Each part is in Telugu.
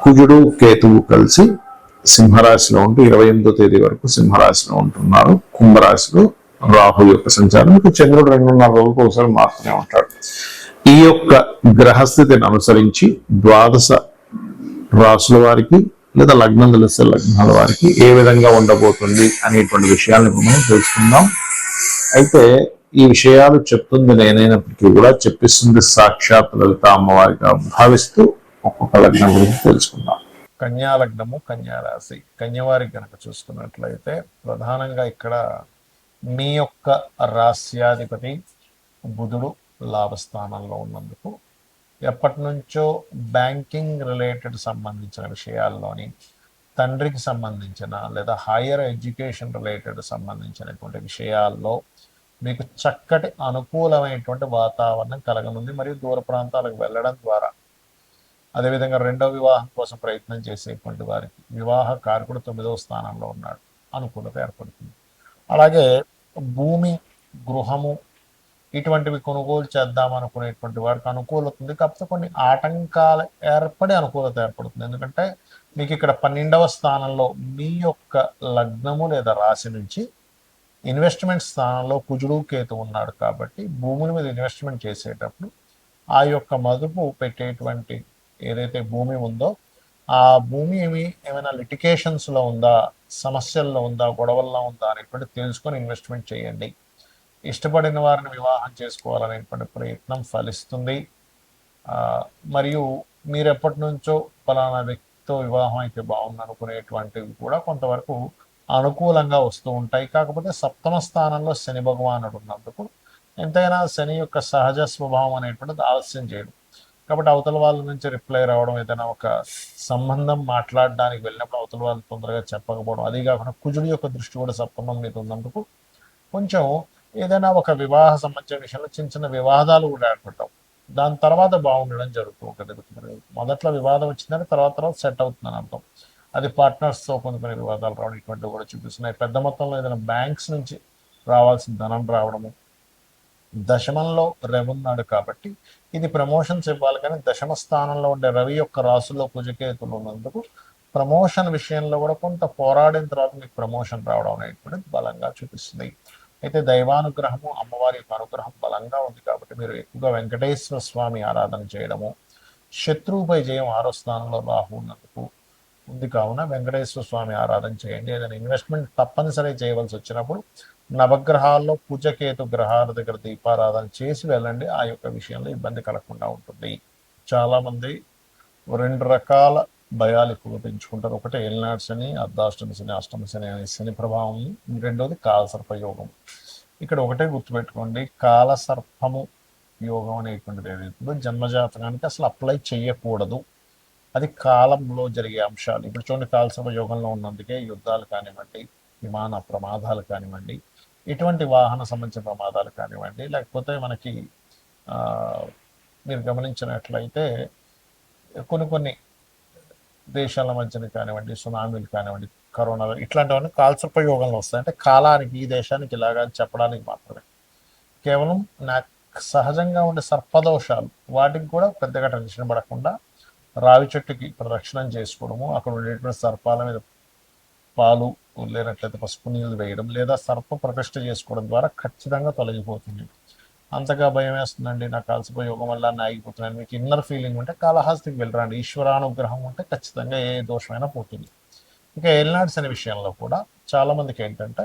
కుజుడు కేతువు కలిసి సింహరాశిలో ఉంటూ ఇరవై ఎనిమిదో తేదీ వరకు సింహరాశిలో ఉంటున్నారు. కుంభరాశిలో రాహు యొక్క సంచారం. ఇక చంద్రుడు రెండున్నర రోజులకు ఒకసారి మారుతూనే ఉంటాడు. ఈ యొక్క గ్రహస్థితిని అనుసరించి ద్వాదశ రాసుల వారికి లేదా లగ్నం తెలిస్తే లగ్నాల వారికి ఏ విధంగా ఉండబోతుంది అనేటువంటి విషయాలను మనం తెలుసుకుందాం. అయితే ఈ విషయాలు చెప్తుంది నేనైనప్పటికీ కూడా చెప్పిస్తుంది సాక్షాత్ లలిత అమ్మవారిగా భావిస్తూ ఒక్కొక్క లగ్నం గురించి తెలుసుకుందాం. కన్యా లగ్నము కన్యా రాశి. కన్యవారికి కనుక చూసుకున్నట్లయితే ప్రధానంగా ఇక్కడ మీ యొక్క రాస్యాధిపతి బుధుడు లాభస్థానంలో ఉన్నందుకు ఎప్పటి నుంచో బ్యాంకింగ్ రిలేటెడ్ సంబంధించిన విషయాల్లోని తండ్రికి సంబంధించిన లేదా హైయర్ ఎడ్యుకేషన్ రిలేటెడ్ సంబంధించినటువంటి విషయాల్లో మీకు చక్కటి అనుకూలమైనటువంటి వాతావరణం కలగనుంది. మరియు దూర ప్రాంతాలకు వెళ్ళడం ద్వారా అదేవిధంగా రెండవ వివాహం కోసం ప్రయత్నం చేసేటువంటి వారికి వివాహ కారకుడు తొమ్మిదవ స్థానంలో ఉన్నాడు. అనుకూలత ఏర్పడుతుంది. అలాగే భూమి గృహము ఇటువంటివి కొనుగోలు చేద్దాం అనుకునేటువంటి వారికి అనుకూలత ఉంది. కాకపోతే కొన్ని ఆటంకాలు ఏర్పడి అనుకూలత ఏర్పడుతుంది. ఎందుకంటే మీకు ఇక్కడ పన్నెండవ స్థానంలో మీ యొక్క లగ్నము లేదా రాశి నుంచి ఇన్వెస్ట్మెంట్ స్థానంలో కుజుడు కేతు ఉన్నాడు కాబట్టి భూముల మీద ఇన్వెస్ట్మెంట్ చేసేటప్పుడు ఆ యొక్క మదుపు పెట్టేటువంటి ఏదైతే భూమి ఉందో ఆ భూమి ఏమి ఏమైనా లిటికేషన్స్లో ఉందా సమస్యల్లో ఉందా గొడవల్లో ఉందా అనేటువంటి తెలుసుకొని ఇన్వెస్ట్మెంట్ చేయండి. ఇష్టపడిన వారిని వివాహం చేసుకోవాలనేటువంటి ప్రయత్నం ఫలిస్తుంది. మరియు మీరు ఎప్పటి నుంచో ఫలానా వ్యక్తితో వివాహం అయితే బాగుంది అనుకునేటువంటివి కూడా కొంతవరకు అనుకూలంగా వస్తూ ఉంటాయి. కాకపోతే సప్తమ స్థానంలో శని భగవానుడు ఉన్నందుకు ఎంతైనా శని యొక్క సహజ స్వభావం అనేటువంటిది ఆలస్యం చేయడం. కాబట్టి అవతల వాళ్ళ నుంచి రిప్లై రావడం ఏదైనా ఒక సంబంధం మాట్లాడడానికి వెళ్ళినప్పుడు అవతల వాళ్ళు తొందరగా చెప్పకపోవడం అదే కాకుండా కుజుడి యొక్క దృష్టి కూడా సప్తమం మీద ఉన్నందుకు కొంచెం ఏదైనా ఒక వివాహ సంబంధించిన విషయంలో చిన్న చిన్న వివాదాలు కూడా ఏర్పడటం దాని తర్వాత బాగుండడం జరుగుతూ ఉంటుంది. మొదట్లో వివాదం వచ్చిందంటే తర్వాత తర్వాత సెట్ అవుతుందని అర్థం. అది పార్ట్నర్స్తో కొన్ని కొన్ని వివాదాలు రావడం ఇటువంటివి కూడా చూపిస్తున్నాయి. పెద్ద మొత్తంలో ఏదైనా బ్యాంక్స్ నుంచి రావాల్సిన ధనం రావడము దశమంలో రవి ఉన్నాడు కాబట్టి ఇది ప్రమోషన్స్ ఇవ్వాలి కానీ దశమ స్థానంలో ఉండే రవి యొక్క రాసుల్లో కుజకేతులు ఉన్నందుకు ప్రమోషన్ విషయంలో కూడా కొంత పోరాడిన తర్వాత మీకు ప్రమోషన్ రావడం అనేటువంటిది బలంగా చూపిస్తుంది. అయితే దైవానుగ్రహము అమ్మవారి యొక్క అనుగ్రహం బలంగా ఉంది కాబట్టి మీరు ఎక్కువగా వెంకటేశ్వర స్వామి ఆరాధన చేయడము శత్రువుపై జయం ఆరో స్థానంలో రాహు ఉన్నందుకు ఉంది కావున వెంకటేశ్వర స్వామి ఆరాధన చేయండి. ఏదైనా ఇన్వెస్ట్మెంట్ తప్పనిసరి చేయవలసి వచ్చినప్పుడు నవగ్రహాల్లో పూజకేతు గ్రహాల దగ్గర దీపారాధన చేసి వెళ్ళండి. ఆ యొక్క విషయంలో ఇబ్బంది కలగకుండా ఉంటుంది. చాలా మంది రెండు రకాల భయాలు ఎక్కువగా పెంచుకుంటారు. ఒకటి ఏలినాడు శని అర్ధాష్టమి శని అష్టమి శని అనే శని ప్రభావం. రెండోది కాలసర్ప యోగం. ఇక్కడ ఒకటే గుర్తుపెట్టుకోండి. కాలసర్పము యోగం అనేటువంటిది ఏదైతుందో జన్మజాతకానికి అసలు అప్లై చేయకూడదు అది కాలంలో జరిగే అంశాలు. ఇప్పుడు చూడండి కాలసర్ప యోగంలో ఉన్నందుకే యుద్ధాలు కానివ్వండి విమాన ప్రమాదాలు కానివ్వండి ఇటువంటి వాహన సంబంధించిన ప్రమాదాలు కానివ్వండి లేకపోతే మనకి మీరు గమనించినట్లయితే కొన్ని కొన్ని దేశాల మధ్యన కానివ్వండి సునామీలు కానివ్వండి కరోనా ఇట్లాంటివన్నీ కాల్సర్పయోగంలో వస్తాయి. అంటే కాలానికి ఈ దేశానికి ఇలాగా చెప్పడానికి మాత్రమే. కేవలం నా సహజంగా ఉండే సర్పదోషాలు వాటికి కూడా పెద్దగా టెన్షన్ పడకుండా రావి చెట్టుకి ప్రదక్షిణం చేసుకోవడము అక్కడ ఉండేటువంటి సర్పాల మీద పాలు లేనట్లయితే పసుపు నీళ్ళు వేయడం లేదా సర్ప ప్రతిష్ట చేసుకోవడం ద్వారా ఖచ్చితంగా తొలగిపోతుంది. అంతగా భయం వేస్తుందండి. నాకు కాల్సిపోయి యోగం వల్ల ఆగిపోతున్నాను మీకు ఇన్నర్ ఫీలింగ్ ఉంటే కాళహస్తికి వెళ్ళరండి. ఈశ్వరానుగ్రహం ఉంటే ఖచ్చితంగా ఏ దోషమైనా పోతుంది. ఇంకా ఎల్నాడ్స్ అనే విషయంలో కూడా చాలా మందికి ఏంటంటే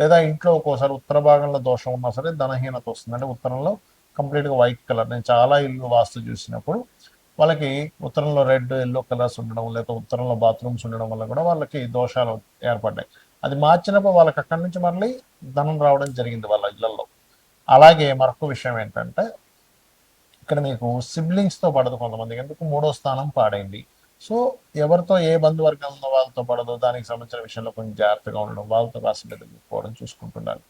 లేదా ఇంట్లో ఒక్కోసారి ఉత్తర భాగంలో దోషం ఉన్నా సరే ధనహీనత వస్తుంది అంటే ఉత్తరంలో కంప్లీట్గా వైట్ కలర్. నేను చాలా ఇల్లు వాస్తు చూసినప్పుడు వాళ్ళకి ఉత్తరంలో రెడ్ ఎల్లో కలర్స్ ఉండడం లేదా ఉత్తరంలో బాత్రూమ్స్ ఉండడం వల్ల కూడా వాళ్ళకి దోషాలు ఏర్పడ్డాయి. అది మార్చినప్పుడు వాళ్ళకి అక్కడి నుంచి మళ్ళీ ధనం రావడం జరిగింది వాళ్ళ ఇళ్ళలో. అలాగే మరొక విషయం ఏంటంటే ఇక్కడ మీకు సిబ్లింగ్స్తో పడదు కొంతమంది ఎందుకు? మూడో స్థానం పాడైంది. సో ఎవరితో ఏ బంధువర్గం ఉందో వాళ్ళతో పడదు. దానికి సంబంధించిన విషయంలో కొంచెం జాగ్రత్తగా ఉండడం వాళ్ళతో కాస్త పోవడం చూసుకుంటున్నారు.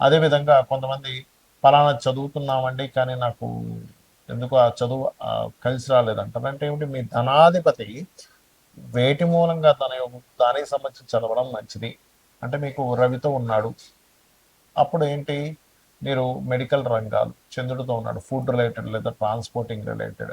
అదేవిధంగా కొంతమంది పలానా చదువుతున్నామండి కానీ నాకు ఎందుకు ఆ చదువు కలిసి రాలేదంటారు. అంటే ఏమిటి? మీ ధనాధిపతి వేటి మూలంగా తన యొక్క దానికి సంబంధించి చదవడం మంచిది. అంటే మీకు రవితో ఉన్నాడు. అప్పుడు ఏంటి? మీరు మెడికల్ రంగాలు చంద్రుడితో ఉన్నాడు. ఫుడ్ రిలేటెడ్ లేదా ట్రాన్స్పోర్టింగ్ రిలేటెడ్.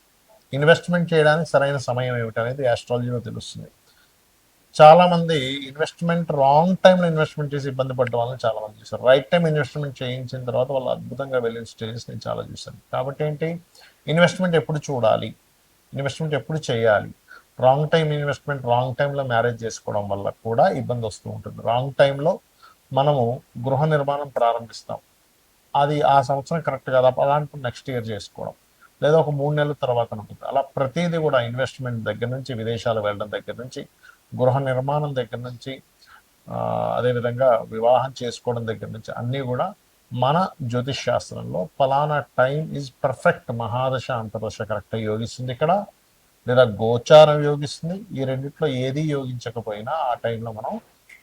ఇన్వెస్ట్మెంట్ చేయడానికి సరైన సమయం ఏమిటనేది యాస్ట్రాలజీలో తెలుస్తుంది. చాలా మంది ఇన్వెస్ట్మెంట్ రాంగ్ టైంలో ఇన్వెస్ట్మెంట్ చేసి ఇబ్బంది పడ్డ వాళ్ళని చాలా మంది రైట్ టైం ఇన్వెస్ట్మెంట్ చేయించిన తర్వాత వాళ్ళు అద్భుతంగా వెళ్ళిన స్టేజెస్ నేను చాలా చూశాను. కాబట్టి ఏంటి? ఇన్వెస్ట్మెంట్ ఎప్పుడు చూడాలి? ఇన్వెస్ట్మెంట్ ఎప్పుడు చేయాలి? రాంగ్ టైం ఇన్వెస్ట్మెంట్ రాంగ్ టైంలో మ్యారేజ్ చేసుకోవడం వల్ల కూడా ఇబ్బంది వస్తూ ఉంటుంది. రాంగ్ టైంలో మనము గృహ నిర్మాణం ప్రారంభిస్తాం. అది ఆ సంవత్సరం కరెక్ట్ కాదు. అలాంటి నెక్స్ట్ ఇయర్ చేసుకోవడం. లేదా ఒక మూడు నెలల తర్వాత ఉంటుంది అలా ప్రతిదీ కూడా ఇన్వెస్ట్మెంట్ దగ్గర నుంచి విదేశాలు వెళ్ళడం దగ్గర నుంచి గృహ నిర్మాణం దగ్గర నుంచి అదేవిధంగా వివాహం చేసుకోవడం దగ్గర నుంచి అన్నీ కూడా మన జ్యోతిష్ శాస్త్రంలో ఫలానా టైం ఈజ్ పర్ఫెక్ట్ మహాదశ అంతర్దశ కరెక్ట్గా యోగిస్తుంది ఇక్కడ. లేదా గోచారం యోగిస్తుంది. ఈ రెండిట్లో ఏది యోగించకపోయినా ఆ టైంలో మనం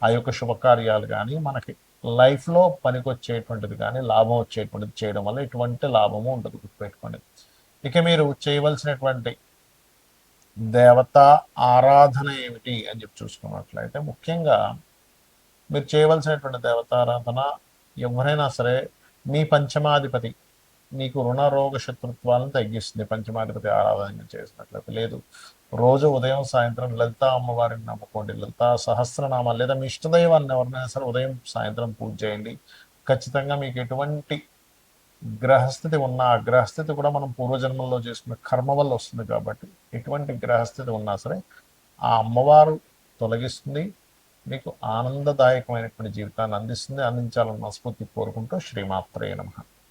ఆ యొక్క శుభకార్యాలు కానీ మనకి లైఫ్లో పనికొచ్చేటువంటిది కానీ లాభం వచ్చేటువంటిది చేయడం వల్ల ఎటువంటి లాభము ఉండదు గుర్తుపెట్టుకోండి. ఇక మీరు చేయవలసినటువంటి దేవత ఆరాధన ఏమిటి అని చెప్పి చూసుకున్నట్లయితే ముఖ్యంగా మీరు చేయవలసినటువంటి దేవతారాధన ఎవరైనా సరే మీ పంచమాధిపతి మీకు రుణ రోగ శత్రుత్వాలను తగ్గిస్తుంది. పంచమాధిపతి ఆరాధన చేసినట్లయితే లేదు. రోజు ఉదయం సాయంత్రం లలిత అమ్మవారిని నమ్ముకోండి. లలిత సహస్రనామాలు లేదా మీ ఇష్టదైవాన్ని ఎవరినైనా సరే ఉదయం సాయంత్రం పూజ చేయండి. ఖచ్చితంగా మీకు ఎటువంటి గ్రహస్థితి ఉన్న ఆ గ్రహస్థితి కూడా మనం పూర్వజన్మల్లో చేసుకున్న కర్మ వల్ల వస్తుంది కాబట్టి ఎటువంటి గ్రహస్థితి ఉన్నా సరే ఆ అమ్మవారు తొలగిస్తుంది మీకు ఆనందదాయకమైనటువంటి జీవితాన్ని అందిస్తుంది అందించాలని మనస్ఫూర్తి కోరుకుంటూ శ్రీమాత్రే నమ.